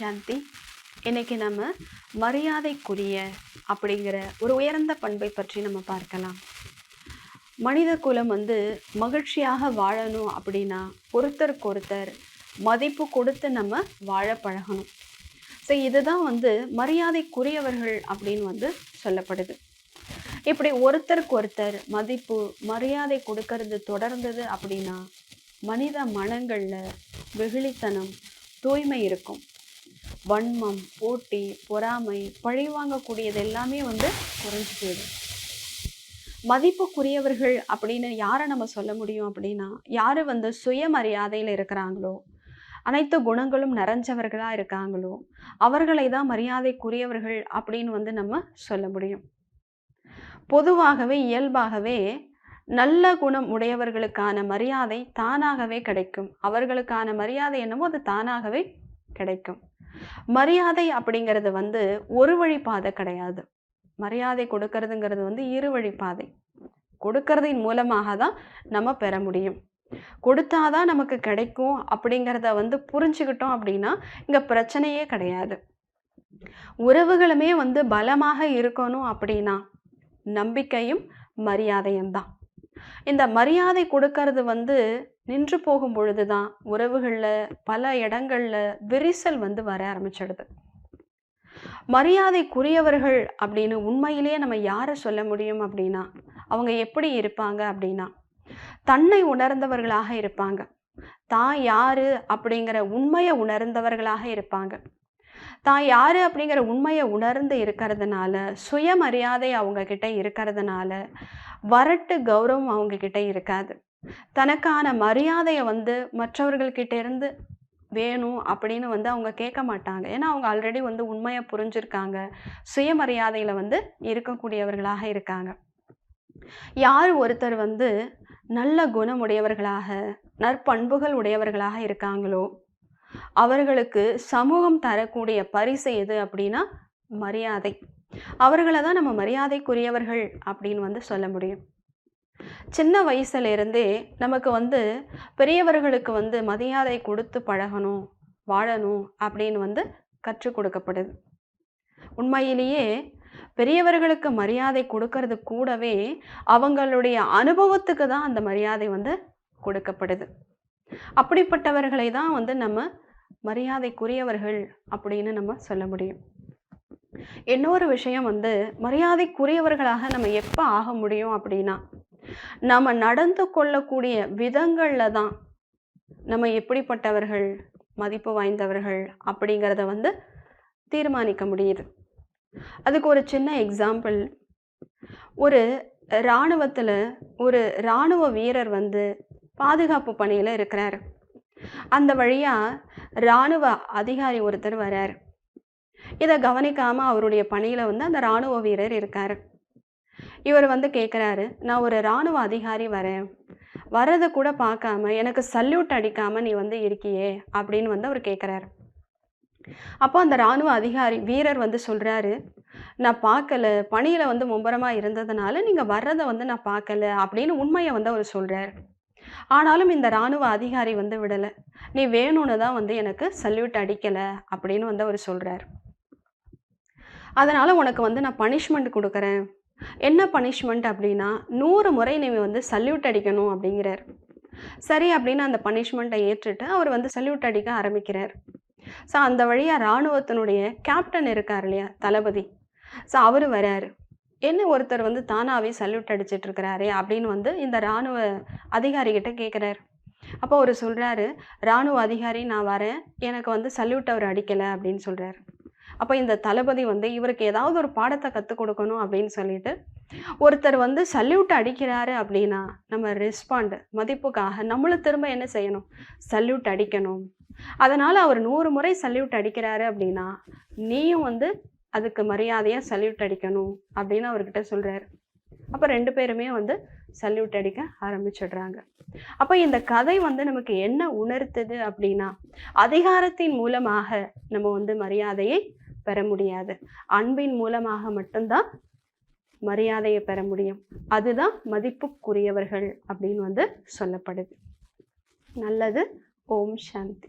சாந்தி. இன்னைக்கு நம்ம மரியாதைக்குரிய அப்படிங்கிற ஒரு உயர்ந்த பண்பை பற்றி நம்ம பார்க்கலாம். மனித குலம் வந்து மகிழ்ச்சியாக வாழணும் அப்படின்னா ஒருத்தருக்கு ஒருத்தர் மதிப்பு கொடுத்து நம்ம வாழ பழகணும். ஸோ இதுதான் வந்து மரியாதைக்குரியவர்கள் அப்படின்னு வந்து சொல்லப்படுது. இப்படி ஒருத்தருக்கு ஒருத்தர் மதிப்பு மரியாதை கொடுக்கறது தொடர்ந்தது அப்படின்னா மனித மனங்களில் வெகுளித்தனம் தூய்மை இருக்கும். வன்மம் போட்டி பொறாமை பழிவாங்கக்கூடியது எல்லாமே வந்து குறைஞ்சு போயிடும். மதிப்புக்குரியவர்கள் அப்படின்னு யாரை நம்ம சொல்ல முடியும் அப்படின்னா யார் வந்து சுயமரியாதையில் இருக்கிறாங்களோ அனைத்து குணங்களும் நிறைஞ்சவர்களாக இருக்காங்களோ அவர்களை தான் மரியாதைக்குரியவர்கள் அப்படின்னு வந்து நம்ம சொல்ல முடியும். பொதுவாகவே இயல்பாகவே நல்ல குணம் உடையவர்களுக்கான மரியாதை தானாகவே கிடைக்கும். அவர்களுக்கான மரியாதை என்னமோ அது தானாகவே கிடைக்கும். மரியாதை அப்படிங்கிறது வந்து ஒரு வழி பாதை கிடையாது. மரியாதை கொடுக்கறதுங்கிறது வந்து இரு வழி பாதை. கொடுக்கறதின் மூலமாக தான் நம்ம பெற முடியும். கொடுத்தாதான் நமக்கு கிடைக்கும் அப்படிங்கிறத வந்து புரிஞ்சுக்கிட்டோம் அப்படின்னா இங்கே பிரச்சனையே கிடையாது. உறவுகளுமே வந்து பலமாக இருக்கணும் அப்படின்னா நம்பிக்கையும் மரியாதையும் தான். இந்த மரியாதை கொடுக்கறது வந்து நின்று போகும் பொழுது தான் உறவுகளில் பல இடங்களில் விரிசல் வந்து வர ஆரம்பிச்சிடுது. மரியாதைக்குரியவர்கள் அப்படின்னு உண்மையிலேயே நம்ம யாரை சொல்ல முடியும் அப்படின்னா அவங்க எப்படி இருப்பாங்க அப்படின்னா தன்னை உணர்ந்தவர்களாக இருப்பாங்க. தான் யாரு அப்படிங்கிற உண்மையை உணர்ந்தவர்களாக இருப்பாங்க. தான் யாரு அப்படிங்கிற உண்மையை உணர்ந்து இருக்கிறதுனால சுயமரியாதை அவங்க கிட்ட இருக்கிறதுனால வரட்டு கௌரவம் அவங்க கிட்ட இருக்காது. தனக்கான மரியாதையை வந்து மற்றவர்கள்கிட்ட இருந்து வேணும் அப்படின்னு வந்து அவங்க கேட்க மாட்டாங்க. ஏன்னா அவங்க ஆல்ரெடி வந்து உண்மையை புரிஞ்சிருக்காங்க. சுயமரியாதையில் வந்து இருக்கக்கூடியவர்களாக இருக்காங்க. யார் ஒருத்தர் வந்து நல்ல குணமுடையவர்களாக நற்பண்புகள் உடையவர்களாக இருக்காங்களோ அவர்களுக்கு சமூகம் தரக்கூடிய பரிசு எது அப்படின்னா மரியாதை. அவர்களை தான் நம்ம மரியாதைக்குரியவர்கள் அப்படின்னு வந்து சொல்ல முடியும். சின்ன வயசுலேருந்தே நமக்கு வந்து பெரியவர்களுக்கு வந்து மரியாதை கொடுத்து பழகணும் வாழணும் அப்படின்னு வந்து கற்றுக் கொடுக்கப்படுது. உண்மையிலேயே பெரியவர்களுக்கு மரியாதை கொடுக்கறது கூடவே அவங்களுடைய அனுபவத்துக்கு தான் அந்த மரியாதை வந்து கொடுக்கப்படுது. அப்படிப்பட்டவர்களை தான் வந்து நம்ம மரியாதைக்குரியவர்கள் அப்படின்னு நம்ம சொல்ல முடியும். இன்னொரு விஷயம் வந்து மரியாதைக்குரியவர்களாக நம்ம எப்போ ஆக முடியும் அப்படின்னா நம்ம நடந்து கொள்ளக்கூடிய விதங்களில் தான் நம்ம எப்படிப்பட்டவர்கள் மதிப்பு வாய்ந்தவர்கள் அப்படிங்கிறத வந்து தீர்மானிக்க முடியுது. அதுக்கு ஒரு சின்ன எக்ஸாம்பிள் ஒரு இராணுவத்தில் ஒரு இராணுவ வீரர் வந்து பாதுகாப்பு பணியில் இருக்கிறார். அந்த வழியாக இராணுவ அதிகாரி ஒருத்தர் வரார். இதை கவனிக்காமல் அவருடைய பணியில் வந்து அந்த இராணுவ வீரர் இருக்கார். இவர் வந்து கேட்குறாரு நான் ஒரு இராணுவ அதிகாரி வரேன். வரதை கூட பார்க்காம எனக்கு சல்யூட் அடிக்காமல் நீ வந்து இருக்கியே அப்படின்னு வந்து அவர் கேட்குறாரு அப்போ அந்த இராணுவ அதிகாரி வீரர் வந்து சொல்கிறாரு நான் பார்க்கல. பணியில் வந்து மும்பரமாக இருந்ததுனால நீங்கள் வர்றதை வந்து நான் பார்க்கல அப்படின்னு உண்மையை வந்து அவர் சொல்கிறார் ஆனாலும் இந்த இராணுவ அதிகாரி வந்து விடலை. நீ வேணும்னு தான் வந்து எனக்கு சல்யூட் அடிக்கலை அப்படின்னு வந்து அவர் சொல்கிறார் அதனால் உனக்கு வந்து நான் பனிஷ்மெண்ட் கொடுக்குறேன். என்ன பனிஷ்மெண்ட் அப்படின்னா நூறு முறை நீ வந்து சல்யூட் அடிக்கணும் அப்படிங்கிறார். சரி அப்படின்னு அந்த பனிஷ்மெண்ட்டை ஏற்றுட்டு அவர் வந்து சல்யூட் அடிக்க ஆரம்பிக்கிறார். ஸோ அந்த வழியாக இராணுவத்தினுடைய கேப்டன் இருக்கார் இல்லையா தளபதி. ஸோ அவர் வராரு. என்ன ஒருத்தர் வந்து தானாகவே சல்யூட் அடிச்சிட்டு இருக்கிறாரே அப்படின்னு வந்து இந்த இராணுவ அதிகாரிகிட்ட கேட்குறாரு அப்போ அவர் சொல்கிறாரு இராணுவ அதிகாரி நான் வரேன். எனக்கு வந்து சல்யூட் அவர் அடிக்கலை அப்படின்னு சொல்கிறாரு அப்போ இந்த தளபதி வந்து இவருக்கு ஏதாவது ஒரு பாடத்தை கற்றுக் கொடுக்கணும் அப்படின்னு சொல்லிட்டு ஒருத்தர் வந்து சல்யூட் அடிக்கிறாரு அப்படின்னா நம்ம ரெஸ்பாண்டு மதிப்புக்காக நம்மளும் திரும்ப என்ன செய்யணும்? சல்யூட் அடிக்கணும். அதனால் அவர் நூறு முறை சல்யூட் அடிக்கிறாரு அப்படின்னா நீயும் வந்து அதுக்கு மரியாதையாக சல்யூட் அடிக்கணும் அப்படின்னு அவர்கிட்ட சொல்கிறாரு அப்போ ரெண்டு பேருமே வந்து சல்யூட் அடிக்க ஆரம்பிச்சிடுறாங்க. அப்போ இந்த கதை வந்து நமக்கு என்ன உணர்த்துது அப்படின்னா அதிகாரத்தின் மூலமாக நம்ம வந்து மரியாதையை பெற முடியாது. அன்பின் மூலமாக மட்டும்தான் மரியாதையை பெற முடியும். அதுதான் மதிப்புக்குரியவர்கள் அப்படின்னு வந்து சொல்லப்படுது. நல்லது. ஓம் சாந்தி.